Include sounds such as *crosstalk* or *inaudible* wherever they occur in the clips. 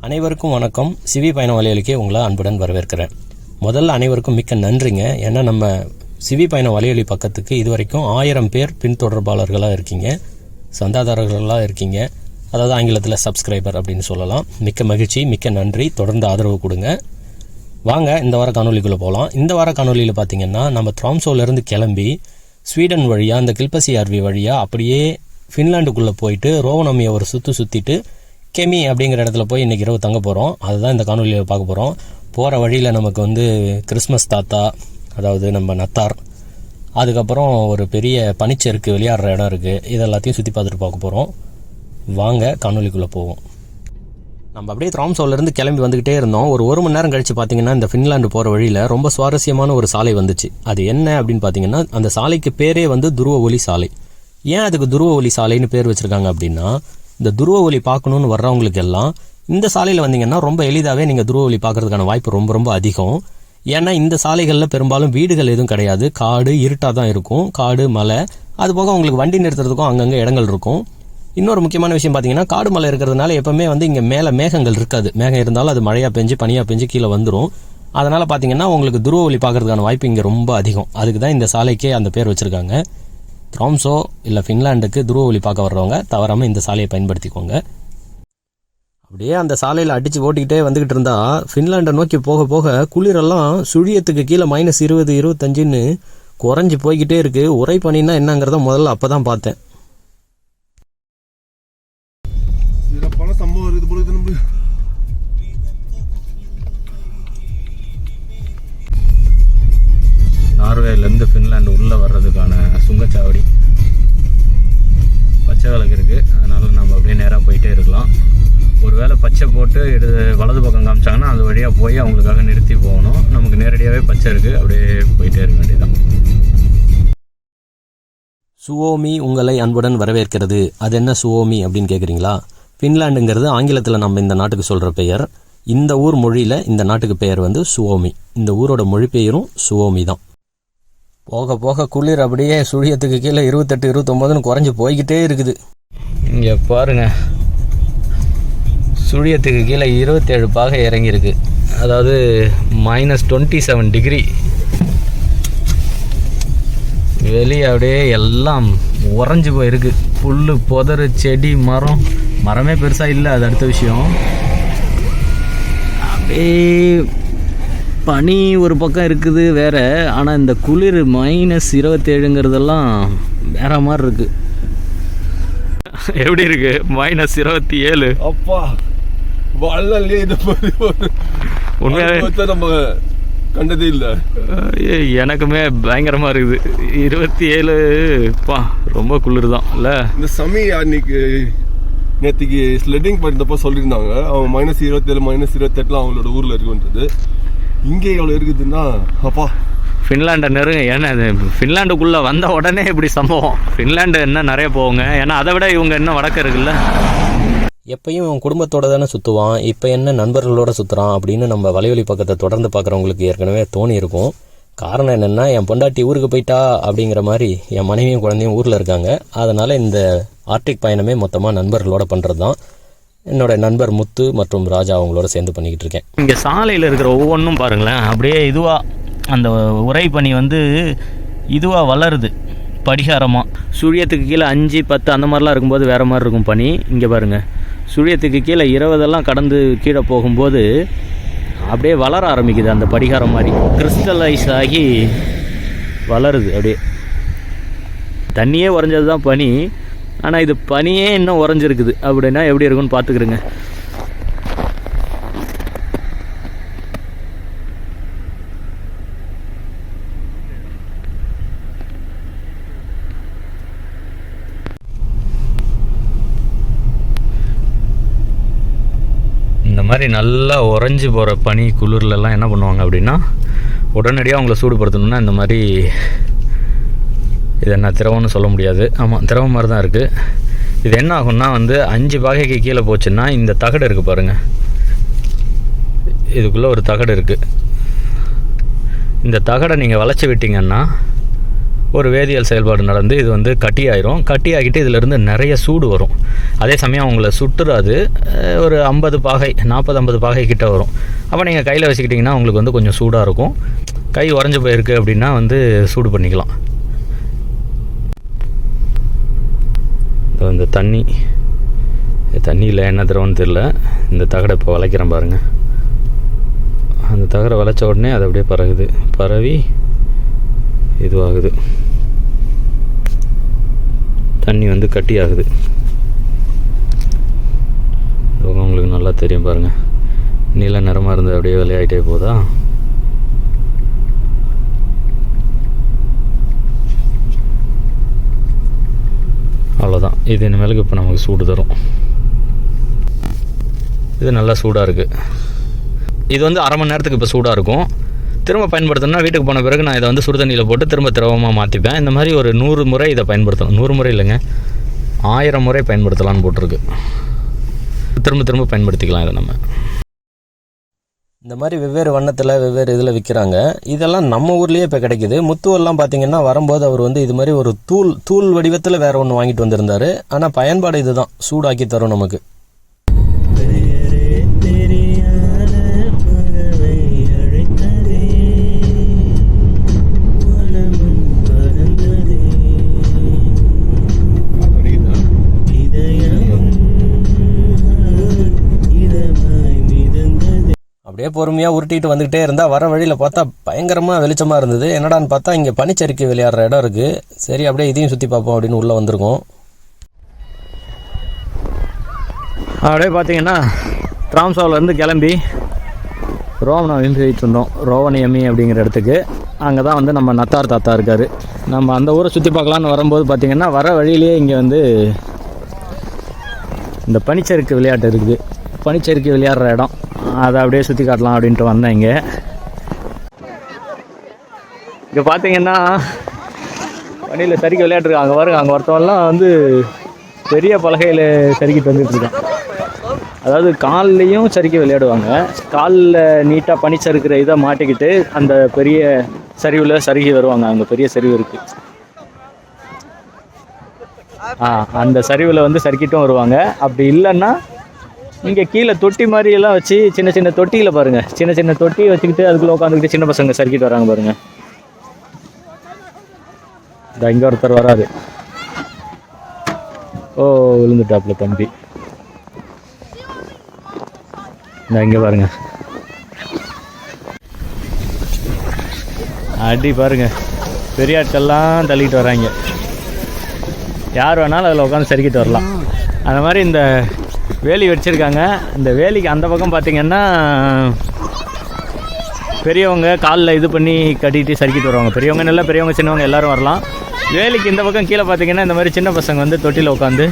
அனைவருக்கும் வணக்கம். சிவி பயண வலையொலிக்கு உங்களை அன்புடன் வரவேற்கிறேன். முதல்ல அனைவருக்கும் மிக்க நன்றிங்க. ஏன்னா நம்ம சிவி பயண வலையொலி பக்கத்துக்கு இதுவரைக்கும் ஆயிரம் பேர் பின்தொடர்பாளர்களாக இருக்கீங்க. சந்தாதாரர்களாக இருக்கீங்க. அதாவது ஆங்கிலத்தில் சப்ஸ்கிரைபர் அப்படின்னு சொல்லலாம். மிக்க மகிழ்ச்சி மிக்க நன்றி. தொடர்ந்து ஆதரவு கொடுங்க. வாங்க இந்த வார காணொலிக்குள்ளே போகலாம் இந்த வார காணொலியில் பார்த்தீங்கன்னா நம்ம த்ராம்சோலேருந்து கிளம்பி ஸ்வீடன் வழியாக அந்த கில்பசி அருவி வழியாக அப்படியே ஃபின்லாண்டுக்குள்ளே போயிட்டு ரோவனமியை ஒரு சுற்று சுற்றிட்டு கெமி அப்படிங்கிற இடத்துல போய் இன்றைக்கி இரவு தங்க போகிறோம் அதுதான் இந்த காணொலியில் பார்க்க போகிறோம் போகிற வழியில் நமக்கு வந்து கிறிஸ்மஸ் தாத்தா அதாவது நம்ம நத்தார் அதுக்கப்புறம் ஒரு பெரிய பனிச்சருக்கு விளையாடுற இடம் இருக்குது இது எல்லாத்தையும் சுற்றி பார்த்துட்டு பார்க்க போகிறோம் வாங்க காணொலிக்குள்ளே போவோம். நம்ம அப்படியே த்ராம்சோலேருந்து கிளம்பி வந்துக்கிட்டே இருந்தோம். ஒரு ஒரு மணி நேரம் கழித்து பார்த்தீங்கன்னா இந்த ஃபின்லாண்டு போகிற வழியில் ரொம்ப சுவாரஸ்யமான ஒரு சாலை வந்துச்சு. அது என்ன அப்படின்னு பார்த்தீங்கன்னா அந்த சாலைக்கு பேரே வந்து துருவ ஒலி சாலை. ஏன் அதுக்கு துருவ ஒலி சாலைன்னு பேர் வச்சுருக்காங்க அப்படின்னா இந்த துருவ ஒளி பார்க்கணுன்னு வர்றவங்களுக்கு எல்லாம் இந்த சாலையில் வந்தீங்கன்னா ரொம்ப எளிதாகவே நீங்கள் துருவ ஒளி பார்க்கறதுக்கான வாய்ப்பு ரொம்ப ரொம்ப அதிகம். ஏன்னா இந்த சாலைகளில் பெரும்பாலும் வீடுகள் எதுவும் கிடையாது. காடு இருட்டாக தான் இருக்கும். காடு மலை. அது போக உங்களுக்கு வண்டி நிறுத்துறதுக்கும் அங்கங்கே இடங்கள் இருக்கும். இன்னொரு முக்கியமான விஷயம் பார்த்தீங்கன்னா காடு மலை இருக்கிறதுனால எப்பவுமே வந்து இங்கே மேலே மேகங்கள் இருக்காது. மேகம் இருந்தாலும் அது மழையாக பெஞ்சு பனியாக பெஞ்சு கீழே வந்துடும் அதனால் பார்த்தீங்கன்னா உங்களுக்கு துருவ ஒளி பார்க்கறதுக்கான வாய்ப்பு இங்கே ரொம்ப அதிகம். அதுக்கு தான் இந்த சாலைக்கே அந்த பேர் வச்சுருக்காங்க. த்ராம்சோ இல்லை ஃபின்லாண்டுக்கு துருவ ஒளி பார்க்க வர்றவங்க தவறாமல் இந்த சாலையை பயன்படுத்திக்கோங்க. அப்படியே அந்த சாலையில் அடித்து ஓட்டிக்கிட்டே வந்துக்கிட்டு இருந்தா ஃபின்லாண்டை நோக்கி போக போக குளிரெல்லாம் சுழியத்துக்கு கீழே மைனஸ் இருபது இருபத்தஞ்சுன்னு குறைஞ்சி போய்கிட்டே இருக்குது உரை பண்ணினா என்னங்கிறத முதல்ல அப்போ தான் பார்த்தேன். நார்வேலேருந்து ஃபின்லாண்டு உள்ளே வர்றதுக்கான சுங்கச்சாவடி பச்சை விளக்கு இருக்குது அதனால் நம்ம அப்படியே நேராக போயிட்டே இருக்கலாம். ஒருவேளை பச்சை போட்டு எடு வலது பக்கம் காமிச்சாங்கன்னா அது வழியாக போய் அவங்களுக்காக நிறுத்தி போகணும். நமக்கு நேரடியாகவே பச்சை இருக்குது அப்படியே போயிட்டே இருக்க வேண்டியதான் சுவோமி உங்களை அன்புடன் வரவேற்கிறது. அது என்ன சுவோமி அப்படின்னு கேட்குறீங்களா ஃபின்லாண்டுங்கிறது ஆங்கிலத்தில் நம்ம இந்த நாட்டுக்கு சொல்கிற பெயர். இந்த ஊர் மொழியில் இந்த நாட்டுக்கு பெயர் வந்து சுவோமி. இந்த ஊரோட மொழி பெயரும் சுவோமி தான் போக போக குளிர் அப்படியே சுழியத்துக்கு கீழே இருபத்தெட்டு இருபத்தொம்போதுன்னு குறைஞ்சி போய்கிட்டே இருக்குது. இங்கே பாருங்க. சுழியத்துக்கு கீழே இருபத்தேழு பாகை இறங்கியிருக்கு. அதாவது மைனஸ் டுவெண்ட்டி செவன் டிகிரி வெளியே அப்படியே எல்லாம் உறைஞ்சி போயிருக்கு. புல் புதர் செடி மரம். மரமே பெருசாக இல்லை அது அடுத்த விஷயம். அப்படியே பனி ஒரு பக்கம் இருக்குது வேற ஆனால் இந்த குளிர் மைனஸ் இருபத்தேழுங்கிறதெல்லாம் வேற மாதிரி இருக்கு. எப்படி இருக்கு? மைனஸ் இருபத்தி ஏழு அப்பா வள்ளலே இது அனுபவத்தை நம்ம கண்டதே இல்ல. எனக்குமே பயங்கரமா இருக்குது. இருபத்தி ஏழு பா ரொம்ப குளிர் தான் இல்லை? இந்த சமி அன்னைக்கு நேற்றுக்கு ஸ்லெட்டிங் பண்ணிட்டப்போ சொல்லியிருந்தாங்க. அவன் மைனஸ் இருபத்தேழு மைனஸ் இருபத்தெட்டுலாம் அவங்களோட ஊரில் இருக்குன்றது. இங்கே எவ்வளோ இருக்குதுன்னா அப்பா. ஃபின்லாண்டை நெருங்க ஏன்னா இது ஃபின்லாண்டுக்குள்ளே வந்த உடனே இப்படி சம்பவம். ஃபின்லாண்டு என்ன நிறைய போவோங்க ஏன்னா அதை விட இவங்க இன்னும் வடக்கு இருக்குல்ல. எப்பயும் இவன் குடும்பத்தோட தானே சுற்றுவான் இப்போ என்ன நண்பர்களோட சுற்றுறான் அப்படின்னு நம்ம வலைவலி பக்கத்தை தொடர்ந்து பார்க்குறவங்களுக்கு ஏற்கனவே தோணி இருக்கும் காரணம் என்னென்னா என் பொண்டாட்டி ஊருக்கு போயிட்டா அப்படிங்கிற மாதிரி என் மனைவியும் குழந்தையும் ஊரில் இருக்காங்க. அதனால் இந்த ஆர்டிக் பயணமே மொத்தமாக நண்பர்களோட பண்ணுறது தான் என்னோட நண்பர் முத்து மற்றும் ராஜா அவங்களோட சேர்ந்து பண்ணிக்கிட்டு இருக்கேன். இங்கே சாலையில் இருக்கிற ஒவ்வொன்றும் பாருங்களேன் அப்படியே இதுவாக அந்த உரை பனி வந்து இதுவாக வளருது படிகாரமாக சுழியத்துக்கு கீழே அஞ்சு பத்து அந்த மாதிரிலாம் இருக்கும்போது வேறு மாதிரி இருக்கும் பனி இங்கே பாருங்கள் சுழியத்துக்கு கீழே இருபதெல்லாம் கடந்து கீழே போகும்போது அப்படியே வளர ஆரம்பிக்குது அந்த படிகாரம் மாதிரி. கிறிஸ்டலைஸ் ஆகி வளருது அப்படியே. தண்ணியே உறைஞ்சது தான் பனி ஆனால் இது பனியே இன்னும் உறைஞ்சிருக்குது. அப்படின்னா எப்படி இருக்குன்னு பார்த்துக்கிறேங்க. இந்த மாதிரி நல்லா உறைஞ்சி போகிற பனி குளிர்லலாம் என்ன பண்ணுவாங்க அப்படின்னா உடனடியாக அவங்கள சூடுபடுத்தணும்னா இந்த மாதிரி இது என்ன திரவம்னு சொல்ல முடியாது. ஆமாம் திரவம் மாதிரி தான் இருக்குது இது என்ன ஆகும்னா வந்து அஞ்சு பாகைக்கு கீழே போச்சுன்னா இந்த தகடு இருக்குது பாருங்கள் இதுக்குள்ளே ஒரு தகடு இருக்குது இந்த தகடை நீங்கள் வளைச்சி விட்டீங்கன்னா ஒரு வேதியியல் செயல்பாடு நடந்து இது வந்து கட்டி ஆயிரும் கட்டி ஆகிட்டு இதிலிருந்து நிறைய சூடு வரும். அதே சமயம் அவங்கள சுட்டுறாது. ஒரு ஐம்பது பாகை நாற்பது ஐம்பது பாகை கிட்டே வரும். அப்போ நீங்கள் கையில் வச்சுக்கிட்டிங்கன்னா உங்களுக்கு வந்து கொஞ்சம் சூடாக இருக்கும். கை உறைஞ்சி போயிருக்கு அப்படின்னா வந்து சூடு பண்ணிக்கலாம். இந்த தண்ணி தண்ணியில் என்ன திரவம்னு தெரில இந்த தகடை இப்போ வளைக்கிறேன் பாருங்கள் அந்த தகரை வளைச்ச உடனே அது அப்படியே பறகுது பரவி இதுவாகுது. தண்ணி வந்து கட்டி ஆகுது உங்களுக்கு நல்லா தெரியும் பாருங்கள் நீல நிறமாக இருந்து அப்படியே விளையாடிட்டே போதா? அவ்வளோதான் இது இனிமேலுக்கு இப்போ நமக்கு சூடு தரும். இது நல்லா சூடாக இருக்குது இது வந்து அரை மணி நேரத்துக்கு இப்போ சூடாக இருக்கும். திரும்ப பயன்படுத்தணும்னா வீட்டுக்கு போன பிறகு நான் இதை வந்து சுடுதண்ணியில் போட்டு திரும்ப திரவமாக மாற்றிப்பேன் இந்த மாதிரி ஒரு நூறு முறை இதை பயன்படுத்தணும். நூறு முறை இல்லைங்க. ஆயிரம் முறை பயன்படுத்தலாம்னு போட்டிருக்கு. திரும்ப திரும்ப பயன்படுத்திக்கலாம் இதை நம்ம. இந்த மாதிரி வெவ்வேறு வண்ணத்தில் வெவ்வேறு இதில் விற்கிறாங்க இதெல்லாம் நம்ம ஊர்லேயே இப்போ கிடைக்குது. முத்துவெல்லாம் பார்த்தீங்கன்னா வரும்போது அவர் வந்து இது மாதிரி ஒரு தூள் தூள் வடிவத்தில் வேறு ஒன்று வாங்கிட்டு வந்திருந்தார். ஆனால் பயன்பாடு இதுதான். சூடாக்கி தரும் நமக்கு. அப்படியே பொறுமையாக உருட்டிட்டு வந்துக்கிட்டே இருந்தால் வர வழியில் பார்த்தா பயங்கரமாக வெளிச்சமாக இருந்தது. என்னடான்னு பார்த்தா இங்கே பனிச்சறுக்கி விளையாடுற இடம் இருக்குது சரி அப்படியே இதையும் சுற்றி பார்ப்போம் அப்படின்னு உள்ளே வந்திருக்கோம். அப்படியே பார்த்தீங்கன்னா திராம்சாவிலேருந்து கிளம்பி ரோவனை போயிட்டு இருந்தோம். ரோவணியம்மி அப்படிங்கிற இடத்துக்கு. அங்கே தான் வந்து நம்ம நத்தார் தாத்தா இருக்கார். நம்ம அந்த ஊரை சுற்றி பார்க்கலான்னு வரும்போது பார்த்திங்கன்னா வர வழியிலேயே இங்கே வந்து இந்த பனிச்சறுக்கு விளையாட்டு இருக்குது. பனிச்சறுக்கு விளையாடுற இடம். அதை அப்படியே சுற்றி காட்டலாம் அப்படின்ட்டு வந்தேன் இங்கே. இங்கே பார்த்தீங்கன்னா வண்டியில் சறுக்கி விளையாட்டுருக்காங்க அங்கே வருங்க அங்கே ஒருத்தவெல்லாம் வந்து பெரிய பலகையில் சறுக்கிட்டு வந்துட்டுருக்கான் அதாவது கால்லையும் சறுக்கி விளையாடுவாங்க. காலில் நீட்டாக பனி சறுக்கிற இதை மாட்டிக்கிட்டு அந்த பெரிய சரிவில் சறுகி வருவாங்க. அங்கே பெரிய சரிவு இருக்குது ஆ அந்த சரிவில் வந்து சறுக்கிட்டும் வருவாங்க. அப்படி இல்லைன்னா இங்கே கீழே தொட்டி மாதிரி எல்லாம் வச்சு சின்ன சின்ன தொட்டியில் பாருங்கள் சின்ன சின்ன தொட்டி வச்சுக்கிட்டு அதுக்குள்ளே உட்காந்துக்கிட்டு சின்ன பசங்க சர்க்கிட் வராங்க பாருங்கள் இந்த இங்கே ஒருத்தர் வராரு. ஓ விழுந்துட்டாப்புல தம்பி. இந்த இங்கே பாருங்க. அடி பாருங்க. பெரிய ஆட்கள்லாம் தள்ளிக்கிட்டு வராங்க. யார் வேணாலும் அதில் உட்காந்து சறுக்கிட்டு வரலாம். அந்த மாதிரி இந்த வேலி வச்சுருக்காங்க இந்த வேலிக்கு அந்த பக்கம் பார்த்திங்கன்னா பெரியவங்க காலில் இது பண்ணி கட்டிட்டு சறுக்கிட்டு வருவாங்க. பெரியவங்க நல்லா பெரியவங்க சின்னவங்க எல்லாரும் வரலாம். வேலிக்கு இந்த பக்கம் கீழே பார்த்தீங்கன்னா இந்த மாதிரி சின்ன பசங்க வந்து தொட்டியில் உட்காந்து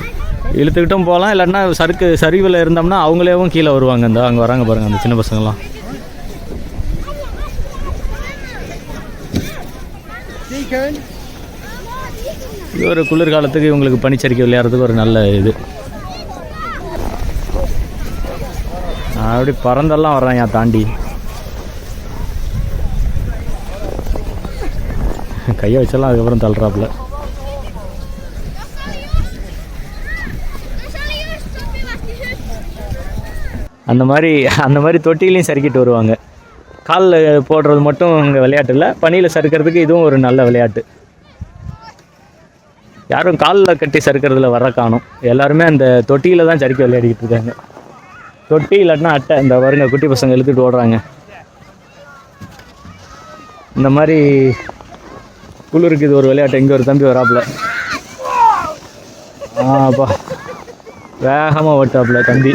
இழுத்துக்கிட்டும் போகலாம். இல்லைன்னா சறுக்கு சரிவில் இருந்தோம்னா அவங்களேவும் கீழே வருவாங்க. இந்த அங்கே வராங்க பாருங்கள் அந்த சின்ன பசங்களாம் இது ஒரு குளிர்காலத்துக்கு இவங்களுக்கு பனிச்சரிக்கை விளையாடுறதுக்கு ஒரு நல்ல இது. அப்படி பறந்தெல்லாம் வர்றான் ஏன் தாண்டி. கையை வச்செல்லாம் அதுக்கப்புறம் தள்ளுறாப்புல. அந்த மாதிரி அந்த மாதிரி தொட்டிலையும் சறுக்கிட்டு வருவாங்க. காலில் போடுறது மட்டும் இங்கே விளையாட்டு இல்லை பனியில் சறுக்கிறதுக்கு இதுவும் ஒரு நல்ல விளையாட்டு. யாரும் காலில் கட்டி சறுக்கிறதுல வர காணும். எல்லாருமே அந்த தொட்டியில் தான் சறுக்கி விளையாடிக்கிட்டு இருக்காங்க. தொட்டி இல்லாட்டினா அட்டை. இந்த வருங்க குட்டி பசங்க இழுத்துட்டு ஓடுறாங்க. இந்த மாதிரி குளிருக்கு இது ஒரு விளையாட்டு. இங்கே ஒரு தம்பி வராப்புல. ஆப்பா வேகமாக ஓட்டாப்புல தம்பி.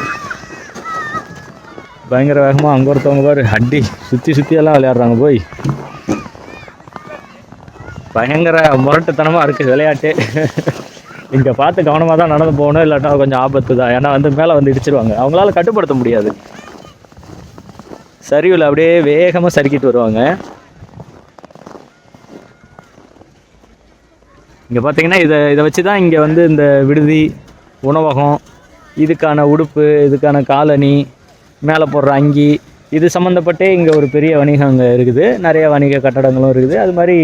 பயங்கர வேகமாக அங்கே ஒருத்தவங்க பாரு அடி. சுற்றி சுற்றியெல்லாம் விளையாடுறாங்க போய். பயங்கர முரட்டுத்தனமாக இருக்குது விளையாட்டு. இங்கே பார்த்து கவனமாக தான் நடந்து போகணும் இல்லாட்டா கொஞ்சம் ஆபத்து தான் ஏன்னா வந்து மேலே வந்து இடிச்சிருவாங்க. அவங்களால கட்டுப்படுத்த முடியாது. சரிவில் அப்படியே வேகமாக சறுக்கிட்டு வருவாங்க. இங்கே பார்த்தீங்கன்னா இதை இதை வச்சு தான் இங்கே வந்து இந்த விடுதி உணவகம் இதுக்கான உடுப்பு இதுக்கான காலனி மேலே போடுற அங்கி இது சம்மந்தப்பட்டே இங்கே ஒரு பெரிய வணிகம் அங்கே இருக்குது. நிறைய வணிக கட்டடங்களும் இருக்குது. அது மாதிரி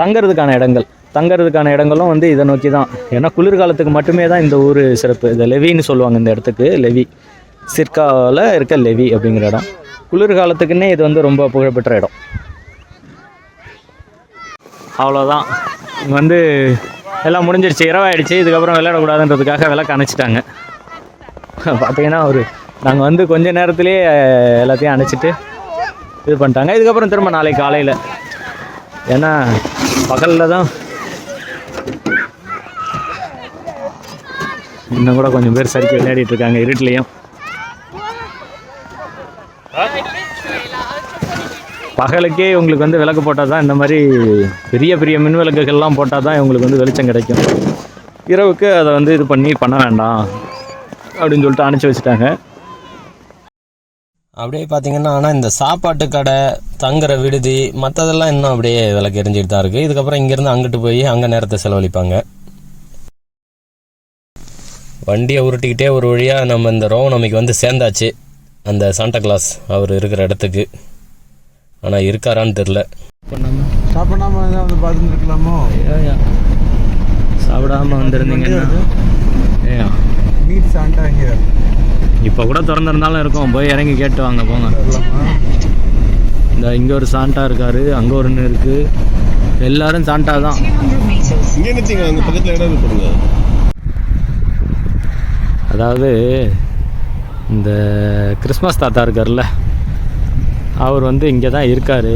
தங்கிறதுக்கான இடங்கள். தங்கறதுக்கான இடங்களும் வந்து இதை நோக்கி தான் ஏன்னா குளிர்காலத்துக்கு மட்டுமே தான் இந்த ஊர் சிறப்பு. இந்த லெவின்னு சொல்லுவாங்க இந்த இடத்துக்கு லெவி. சிற்காவில் இருக்க லெவி அப்படிங்கிற இடம். குளிர்காலத்துக்குன்னே இது வந்து ரொம்ப புகழ்பெற்ற இடம். அவ்வளோதான் வந்து எல்லாம் முடிஞ்சிருச்சு. இரவாயிடுச்சு. இதுக்கப்புறம் விளையாடக்கூடாதுன்றதுக்காக விளக்கு அணைச்சிட்டாங்க பார்த்தீங்கன்னா ஒரு நாங்கள் வந்து கொஞ்ச நேரத்துலேயே எல்லாத்தையும் அணைச்சிட்டு இது பண்ணிட்டாங்க. இதுக்கப்புறம் திரும்ப நாளைக்கு காலையில். ஏன்னா பகலில் தான் இன்னும் கூட கொஞ்சம் பேர் சரிக்கு விளையாடிட்டு இருக்காங்க இருட்டுலேயும். பகலுக்கே உங்களுக்கு வந்து விளக்கு போட்டால் தான் இந்த மாதிரி பெரிய பெரிய மின் விளக்குகள்லாம் போட்டால் தான் இவங்களுக்கு வந்து வெளிச்சம் கிடைக்கும். இரவுக்கு அதை வந்து இது பண்ணி பண்ண வேண்டாம் அப்படின்னு சொல்லிட்டு அனுப்பிச்சி வச்சுட்டாங்க. அப்படியே பார்த்தீங்கன்னா ஆனால் இந்த சாப்பாட்டு கடை தங்குற விடுதி மற்றதெல்லாம் இன்னும் அப்படியே விளக்கு எரிஞ்சிட்டு தான் இருக்குது இதுக்கப்புறம் இங்கேருந்து அங்கிட்டு போய் அங்கே நேரத்தை செலவழிப்பாங்க. வண்டியை உருட்டிக்கிட்டே ஒரு வழியாக நம்ம இந்த ரோவனமைக்கு வந்து சேர்ந்தாச்சு. அந்த சாண்டா கிளாஸ் அவர் இருக்கிற இடத்துக்கு. ஆனால் இருக்காரான்னு தெரில சாப்பிடாம தான் வந்து பார்த்துருக்கலாமோ சாப்பிடாம வந்திருந்தீங்கன்னா. ஏன் மீட் சாண்டா இப்போ கூட திறந்திருந்தாலும் இருக்கும். போய் இறங்கி கேட்டு வாங்க போங்க. இந்த இங்கே ஒரு சாண்டா இருக்காரு அங்கே ஒன்று இருக்கு. எல்லாரும் சாண்டா தான். இங்கே நினச்சிங்க அங்கே பக்கத்தில் இடம் இருக்கு பாருங்க. அதாவது இந்த கிறிஸ்மஸ் தாத்தா இருக்கார்ல அவர் வந்து இங்கே தான் இருக்கார்.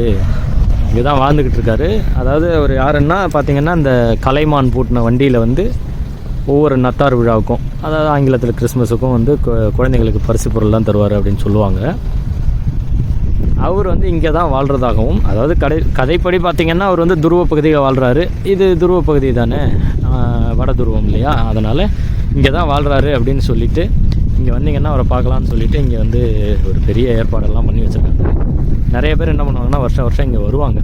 இங்கே தான் வாழ்ந்துக்கிட்டு இருக்காரு. அதாவது அவர் யாருன்னா பார்த்தீங்கன்னா இந்த கலைமான் பூட்டின வண்டியில் வந்து ஒவ்வொரு நத்தார் விழாவுக்கும் அதாவது ஆங்கிலத்தில் கிறிஸ்மஸுக்கும் வந்து கு- குழந்தைங்களுக்கு பரிசு பொருள்லாம் தருவார் அப்படின்னு சொல்லுவாங்க. அவர் வந்து இங்கே தான் வாழ்கிறதாகவும் அதாவது கடை கதைப்படி பார்த்திங்கன்னா அவர் வந்து துருவ பகுதியில் வாழ்கிறாரு இது துருவ பகுதி தானே? வட துருவம் இல்லையா? அதனால் இங்கே தான் வாழ்கிறாரு அப்படின்னு சொல்லிவிட்டு இங்கே வந்தீங்கன்னா அவரை பார்க்கலான்னு சொல்லிட்டு இங்கே வந்து ஒரு பெரிய ஏற்பாடெல்லாம் பண்ணி வச்சுருக்காங்க. நிறைய பேர் என்ன பண்ணுவாங்கன்னா வருஷம் வருஷம் இங்கே வருவாங்க.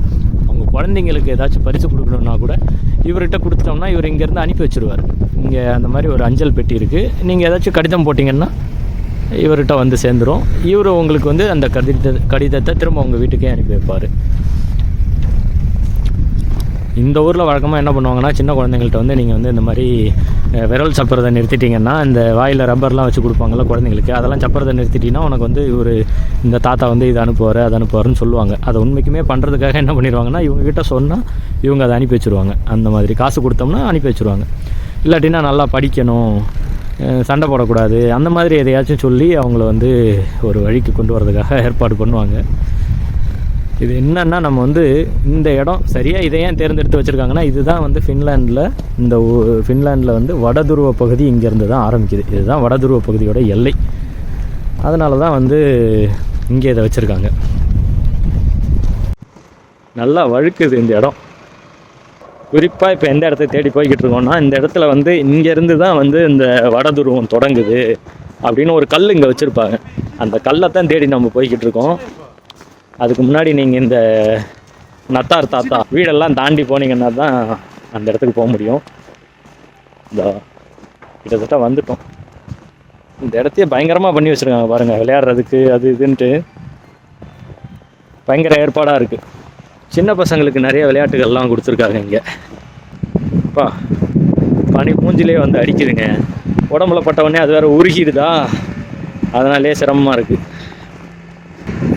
அவங்க குழந்தைங்களுக்கு ஏதாச்சும் பரிசு கொடுக்கணும்னா கூட இவர்கிட்ட கொடுத்துட்டோம்னா இவர் இங்கேருந்து அனுப்பி வச்சுருவார். இங்கே அந்த மாதிரி ஒரு அஞ்சல் பெட்டி இருக்குது நீங்கள் ஏதாச்சும் கடிதம் போட்டிங்கன்னா இவர்கிட்ட வந்து சேர்ந்துரும். இவர் உங்களுக்கு வந்து அந்த கடித கடிதத்தை திரும்ப உங்கள் வீட்டுக்கே அனுப்பி வைப்பார். இந்த ஊரில் வழக்கமாக என்ன பண்ணுவாங்கன்னா சின்ன குழந்தைங்கள்ட்ட வந்து நீங்கள் வந்து இந்த மாதிரி விரல் சப்புறதை நிறுத்திட்டீங்கன்னா இந்த வாயில் ரப்பர்லாம் வச்சு கொடுப்பாங்கல்ல குழந்தைங்களுக்கு அதெல்லாம் சப்புறதை நிறுத்திட்டீங்கன்னா உனக்கு வந்து இவர் இந்த தாத்தா வந்து இதை அனுப்புவார் அதை அனுப்புவார்னு சொல்லுவாங்க. அதை உண்மைக்குமே பண்ணுறதுக்காக என்ன பண்ணிடுவாங்கன்னா இவங்ககிட்ட சொன்னால் இவங்க அதை அனுப்பி வச்சுருவாங்க. அந்த மாதிரி காசு கொடுத்தோம்னா அனுப்பி வச்சுருவாங்க. இல்லாட்டினா நல்லா படிக்கணும் சண்டை போடக்கூடாது அந்த மாதிரி எதையாச்சும் சொல்லி அவங்கள வந்து ஒரு வழிக்கு கொண்டு வரதுக்காக ஏற்பாடு பண்ணுவாங்க. இது என்னன்னா நம்ம வந்து இந்த இடம் சரியாக இதை ஏன் தேர்ந்தெடுத்து வச்சுருக்காங்கன்னா இதுதான் வந்து ஃபின்லாண்டில் இந்த ஊ- ஃபின்லாண்டில் வந்து வடதுருவ பகுதி இங்கேருந்து தான் ஆரம்பிக்குது. இதுதான் வடதுருவ பகுதியோட எல்லை. அதனால தான் வந்து இங்கே இதை வச்சுருக்காங்க. நல்லா வழுக்குது இந்த இடம். குறிப்பாக இப்போ எந்த இடத்த தேடி போய்கிட்டு இருக்கோம்னா இந்த இடத்துல வந்து இங்கேருந்து தான் வந்து இந்த வடதுருவம் தொடங்குது அப்படின்னு ஒரு கல் இங்கே வச்சுருப்பாங்க. அந்த கல்லை தான் தேடி நம்ம போய்கிட்டு இருக்கோம். அதுக்கு முன்னாடி நீங்கள் இந்த நத்தார் தாத்தா வீடெல்லாம் தாண்டி போனீங்கன்னா தான் அந்த இடத்துக்கு போக முடியும். இந்த கிட்டத்தட்ட வந்துட்டோம். இந்த இடத்தையே பயங்கரமாக பண்ணி வச்சுருக்காங்க பாருங்கள் விளையாடுறதுக்கு அது இதுன்ட்டு பயங்கர ஏற்பாடாக இருக்குது சின்ன பசங்களுக்கு நிறைய விளையாட்டுகள்லாம் கொடுத்துருக்காங்க இங்கே. அப்பா பனி பூஞ்சிலே வந்து அடிக்குதுங்க. உடம்புல பட்ட உடனே அது வேறு உருகிடுதா? அதனாலே சிரமமாக இருக்குது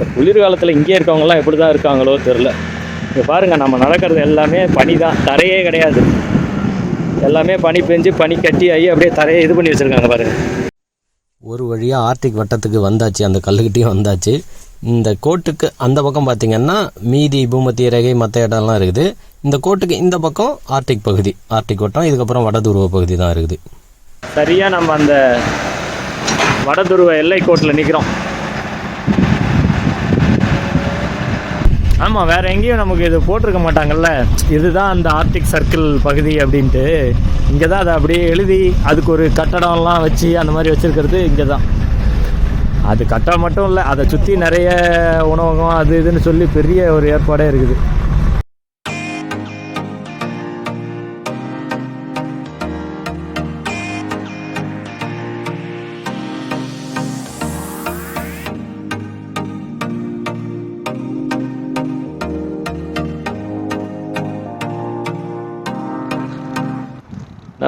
இந்த குளிர்காலத்தில் இங்கே இருக்கவங்கலாம் எப்படி தான் இருக்காங்களோ தெரில இங்கே பாருங்கள் நம்ம நடக்கிறது எல்லாமே பனி தான் தரையே கிடையாது. எல்லாமே பனி பெஞ்சு பனி கட்டி ஆகி அப்படியே தரையை இது பண்ணி வச்சுருக்காங்க பாருங்கள் ஒரு வழியாக ஆர்டிக் வட்டத்துக்கு வந்தாச்சு அந்த கல்லுக்கிட்டேயும் வந்தாச்சு. இந்த கோட்டுக்கு அந்த பக்கம் பார்த்தீங்கன்னா மீதி பூமத்திய ரேகை மற்ற இடம்லாம் இருக்குது. இந்த கோட்டுக்கு இந்த பக்கம் ஆர்டிக் பகுதி ஆர்டிக் வட்டம். இதுக்கப்புறம் வடதுருவ பகுதி தான் இருக்குது. சரியாக நம்ம அந்த வடதுருவ எல்லை கோட்டில் நிற்கிறோம் ஆமாம் வேற எங்கேயும் நமக்கு இது போட்டிருக்க மாட்டாங்கல்ல. இதுதான் அந்த ஆர்டிக் சர்க்கிள் பகுதி அப்படின்ட்டு. இங்கே தான் அதை அப்படியே எழுதி அதுக்கு ஒரு கட்டடம்லாம் வச்சு அந்த மாதிரி வச்சுருக்கிறது இங்கே தான் அது கட்டடம் மட்டும் இல்லை அதை சுற்றி நிறைய உணவகம் அது இதுன்னு சொல்லி பெரிய ஒரு ஏற்பாடே இருக்குது.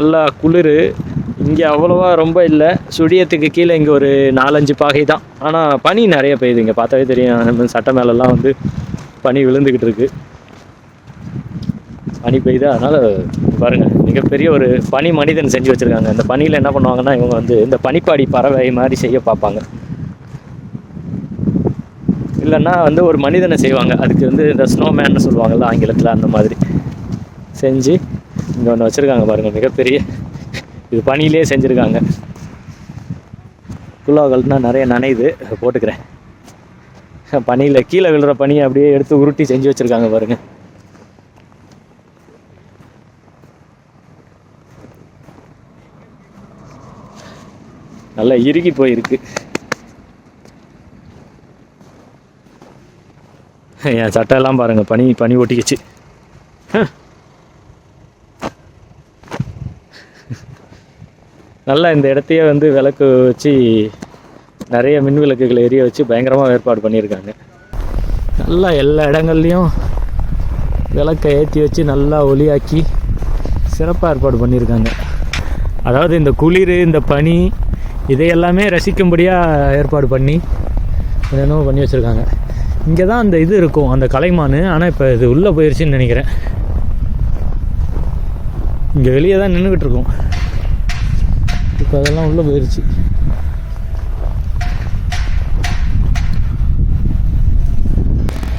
நல்லா குளிர். இங்கே அவ்வளோவா ரொம்ப இல்லை. சுழியத்துக்கு கீழே இங்கே ஒரு நாலஞ்சு பாகை தான். ஆனால் பனி நிறைய பெய்யுது. இங்கே பார்த்தாவே தெரியும். நம்ம சட்டை மேலெல்லாம் வந்து பனி விழுந்துக்கிட்டு இருக்கு. பனி பெய்யுது. அதனால் பாருங்கள் மிகப்பெரிய ஒரு பனி மனிதன் செஞ்சு வச்சுருக்காங்க. இந்த பனியில் என்ன பண்ணுவாங்கன்னா இவங்க வந்து இந்த பனிப்பாடி பறவை மாதிரி செய்ய பார்ப்பாங்க. இல்லைன்னா வந்து ஒரு மனிதனை செய்வாங்க. அதுக்கு வந்து இந்த ஸ்னோமேன்னு சொல்லுவாங்கல்ல ஆங்கிலத்தில் அந்த மாதிரி. செஞ்சு இங்கே ஒன்று வச்சுருக்காங்க பாருங்கள் மிகப்பெரிய இது பனியிலே செஞ்சுருக்காங்க. குல்லாக்கள்னா நிறைய நனையுது அதை போட்டுக்கிறேன். பனியில் கீழே விழுற பனியை அப்படியே எடுத்து உருட்டி செஞ்சு வச்சுருக்காங்க பாருங்கள் நல்லா இறுகி போயிருக்கு. என் சட்டையெல்லாம் பாருங்கள் பனி பனி ஒட்டிக்கிச்சு. நல்லா இந்த இடத்தையே வந்து விளக்கு வச்சு நிறைய மின் விளக்குகளை எரிய வச்சு பயங்கரமாக ஏற்பாடு பண்ணியிருக்காங்க. நல்லா எல்லா இடங்கள்லையும் விளக்கை ஏற்றி வச்சு நல்லா ஒளியாக்கி சிறப்பாக ஏற்பாடு பண்ணியிருக்காங்க. அதாவது இந்த குளிர் இந்த பனி இதையெல்லாமே ரசிக்கும்படியாக ஏற்பாடு பண்ணி என்னென்னமோ பண்ணி வச்சுருக்காங்க. இங்கே தான் அந்த இது இருக்கும் அந்த கலைமான். ஆனால் இப்போ இது உள்ளே போயிடுச்சுன்னு நினைக்கிறேன். இங்கே வெளியே தான் நின்றுக்கிட்டு இருக்கோம். இப்போ அதெல்லாம் உள்ளே போயிடுச்சு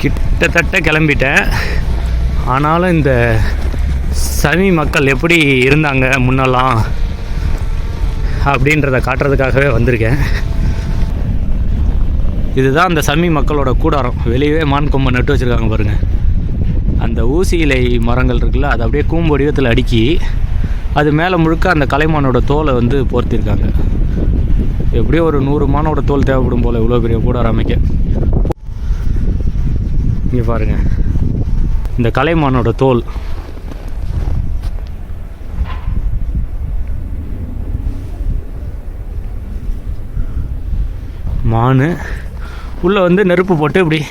கிட்டத்தட்ட கிளம்பிட்டேன். ஆனாலும் இந்த சமி மக்கள் எப்படி இருந்தாங்க முன்னெல்லாம் அப்படின்றத காட்டுறதுக்காகவே வந்திருக்கேன். இதுதான் அந்த சமி மக்களோட கூடாரம். வெளியவே மான் கொம்பை நட்டு வச்சுருக்காங்க பாருங்கள் அந்த ஊசி இலை மரங்கள் இருக்குல்ல அது அப்படியே கூம்பு வடிவத்தில் அடுக்கி அது மேலே முழுக்க அந்த கலைமானோட தோலை வந்து போர்த்திருக்காங்க. எப்படியோ ஒரு நூறு மானோட தோல் தேவைப்படும் போல் இவ்வளோ பெரிய கூடார அமைக்க. இங்கே பாருங்க. இந்த கலைமானோட தோல். மான். உள்ளே வந்து நெருப்பு போட்டு இப்படி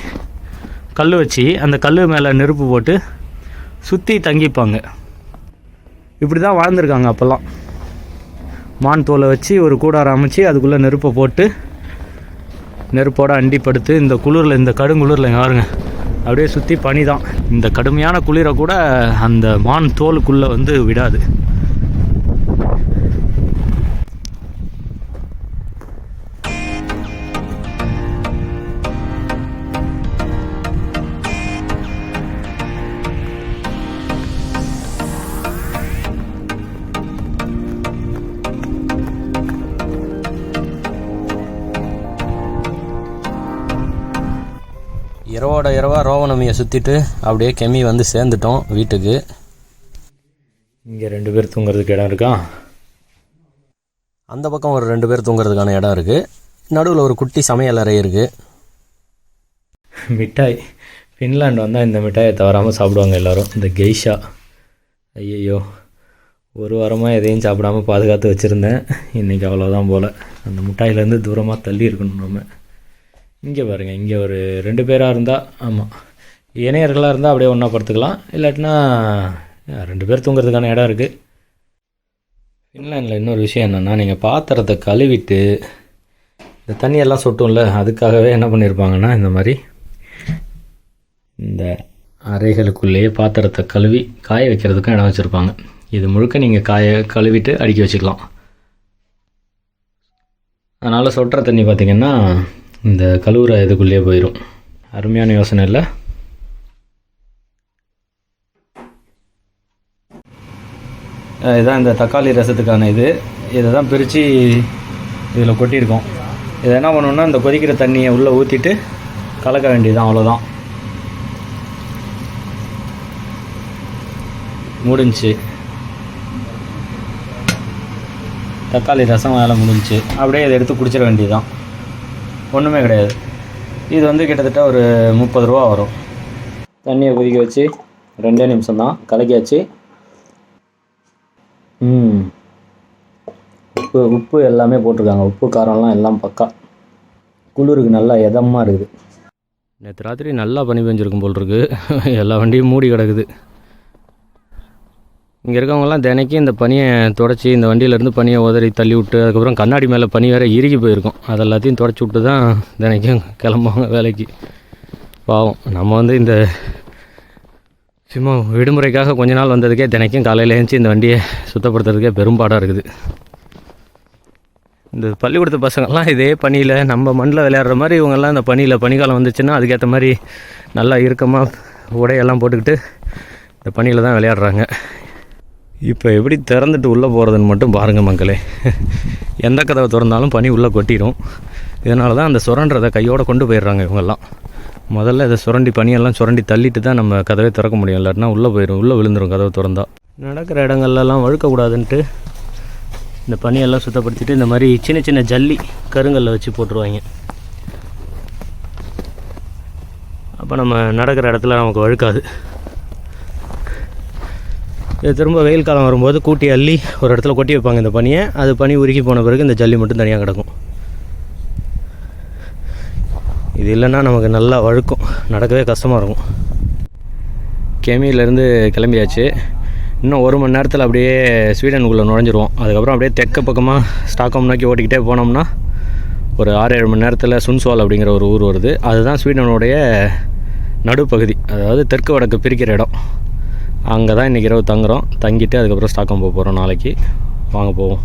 கல் வச்சு அந்த கல் மேலே நெருப்பு போட்டு சுற்றி தங்கிப்பாங்க. இப்படி தான் வாழ்ந்துருக்காங்க அப்போல்லாம். மான் தோலை வச்சு ஒரு கூடாரம் அமைச்சு அதுக்குள்ளே நெருப்பை போட்டு நெருப்போடு அண்டி படுத்து இந்த குளிரில் இந்த கடுங்குளிரில் யாருங்க? அப்படியே சுற்றி பனி தான் இந்த கடுமையான குளிரை கூட அந்த மான் தோலுக்குள்ளே வந்து விடாது. இரவோட இரவா ரோவணமியை சுற்றிட்டு அப்படியே கெமி வந்து சேர்ந்துட்டோம் வீட்டுக்கு. இங்கே ரெண்டு பேர் தூங்குறதுக்கு இடம் இருக்கா? அந்த பக்கம் ஒரு ரெண்டு பேர் தூங்குறதுக்கான இடம் இருக்குது நடுவில் ஒரு குட்டி சமையல் அறை இருக்குது மிட்டாய். ஃபின்லாண்ட் வந்தால் இந்த மிட்டாயை தவறாமல் சாப்பிடுவாங்க எல்லாரும். இந்த கெய்ஷா. ஐயையோ. ஒரு வாரமாக எதையும் சாப்பிடாம பாதுகாத்து வச்சுருந்தேன். இன்றைக்கி அவ்வளோதான் போல். அந்த மிட்டாயிலேருந்து தூரமாக தள்ளி இருக்கணும் நம்ம. இங்கே பாருங்கள் இங்கே ஒரு ரெண்டு பேராக இருந்தால் ஆமாம் இணையர்களாக இருந்தால் அப்படியே ஒன்றா படுத்துக்கலாம். இல்லாட்டினா ரெண்டு பேர் தூங்குறதுக்கான இடம் இருக்குது ஃபின்லாண்டில் இன்னொரு விஷயம் என்னென்னா நீங்கள் பாத்திரத்தை கழுவிட்டு இந்த தண்ணியெல்லாம் சொட்டும்ல அதுக்காகவே என்ன பண்ணியிருப்பாங்கன்னா இந்த மாதிரி இந்த அறைகளுக்குள்ளேயே பாத்திரத்தை கழுவி காய வைக்கிறதுக்கும் இடம் வச்சுருப்பாங்க. இது முழுக்க நீங்கள் காய கழுவிட்டு அடுக்கி வச்சுக்கலாம் அதனால் சொட்டுற தண்ணி பார்த்திங்கன்னா இந்த கழுவுற இதுக்குள்ளேயே போயிடும் அருமையான யோசனை இல்லை? இதுதான் இந்த தக்காளி ரசத்துக்கான இது. இதை தான் பிரித்து இதில் கொட்டியிருக்கோம். இதை என்ன பண்ணணும்னா இந்த கொதிக்கிற தண்ணியை உள்ளே ஊற்றிட்டு கலக்க வேண்டியதுதான் அவ்வளோதான் முடிஞ்சு. தக்காளி ரசம் வேலை முடிஞ்சுச்சு அப்படியே இதை எடுத்து குடிச்சிட வேண்டியதுதான். ஒன்றுமே கிடையாது. இது வந்து கிட்டத்தட்ட ஒரு முப்பது ரூபா வரும். தண்ணியை கொதிக்க வச்சு ரெண்டே நிமிஷம் தான் கலக்கியாச்சு. ம். உப்பு உப்பு எல்லாமே போட்டிருக்காங்க. உப்பு காரம்லாம் எல்லாம் பக்கா. குளிருக்கு நல்லா இதமாக இருக்குது. நேற்று ராத்திரி நல்லா பனி பெஞ்சிருக்கும் போல் இருக்கு. *laughs* எல்லா வண்டியும் மூடி கிடக்குது. இங்கே இருக்கவங்கலாம் தினைக்கும் இந்த பனியை தொடச்சி இந்த வண்டியிலேருந்து பனியை உதறி தள்ளி விட்டு அதுக்கப்புறம் கண்ணாடி மேலே பனி வேறு இறுகி போயிருக்கும். அது எல்லாத்தையும் தொடச்சி விட்டு தான் தினைக்கும் கிளம்புவாங்க வேலைக்கு. பாவம் நம்ம வந்து இந்த சும்மா விடுமுறைக்காக கொஞ்ச நாள் வந்ததுக்கே தினைக்கும் காலையில் எழுந்துச்சி இந்த வண்டியை சுத்தப்படுத்துறதுக்கே பெரும்பாடாக இருக்குது. இந்த பள்ளிக்கூடத்து பசங்கள்லாம் இதே பனியில் நம்ம மண்ணில் விளையாடுற மாதிரி இவங்கெல்லாம் இந்த பனியில் பனிக்காலம் வந்துச்சுன்னா அதுக்கேற்ற மாதிரி நல்லா இறுக்கமாக உடையெல்லாம் போட்டுக்கிட்டு இந்த பனியில் தான் விளையாடுறாங்க. இப்போ எப்படி திறந்துட்டு உள்ளே போகிறதுன்னு மட்டும் பாருங்கள் மக்களே. எந்த கதவை திறந்தாலும் பனி உள்ளே கொட்டிடும் இதனால தான் அந்த சுரண்டதை கையோடு கொண்டு போயிடுறாங்க இவங்கெல்லாம். முதல்ல இதை சுரண்டி பனியெல்லாம் சுரண்டி தள்ளிட்டு தான் நம்ம கதவை திறக்க முடியும். இல்லாட்டினா உள்ளே போயிடும் உள்ளே விழுந்துடும் கதவை திறந்தால் நடக்கிற இடங்கள்லாம் வழுக்கக்கூடாதுன்ட்டு இந்த பனியெல்லாம் சுத்தப்படுத்திட்டு இந்த மாதிரி சின்ன சின்ன ஜல்லி கருங்கல்ல வச்சு போட்டுருவாங்க. அப்போ நம்ம நடக்கிற இடத்துல நமக்கு வழுக்காது. இது திரும்ப வெயில் காலம் வரும்போது கூட்டி அள்ளி ஒரு இடத்துல கொட்டி வைப்பாங்க இந்த பனியை. அது பனி உருகி போன பிறகு இந்த ஜல்லி மட்டும் தனியாக கிடக்கும். இது இல்லைன்னா நமக்கு நல்லா வழுக்கும். நடக்கவே கஷ்டமாக இருக்கும். கெமியிலேருந்து கிளம்பியாச்சு. இன்னும் ஒரு மணி நேரத்தில் அப்படியே ஸ்வீடனுக்குள்ளே நுழைஞ்சிருவோம். அதுக்கப்புறம் அப்படியே தெற்க பக்கமாக ஸ்டாக்ஹோம் நோக்கி ஓட்டிக்கிட்டே போனோம்னா ஒரு ஆறு ஏழு மணி நேரத்தில் சுன்சுவால் அப்படிங்கிற ஒரு ஊர் வருது. அதுதான் ஸ்வீடனுடைய நடுப்பகுதி. அதாவது தெற்கு வடக்கு பிரிக்கிற இடம். அங்கே தான் இன்றைக்கி இரவு தங்குறோம். தங்கிட்டு அதுக்கப்புறம் ஸ்டாக்கம் போக போகிறோம் நாளைக்கு. வாங்க போவோம்.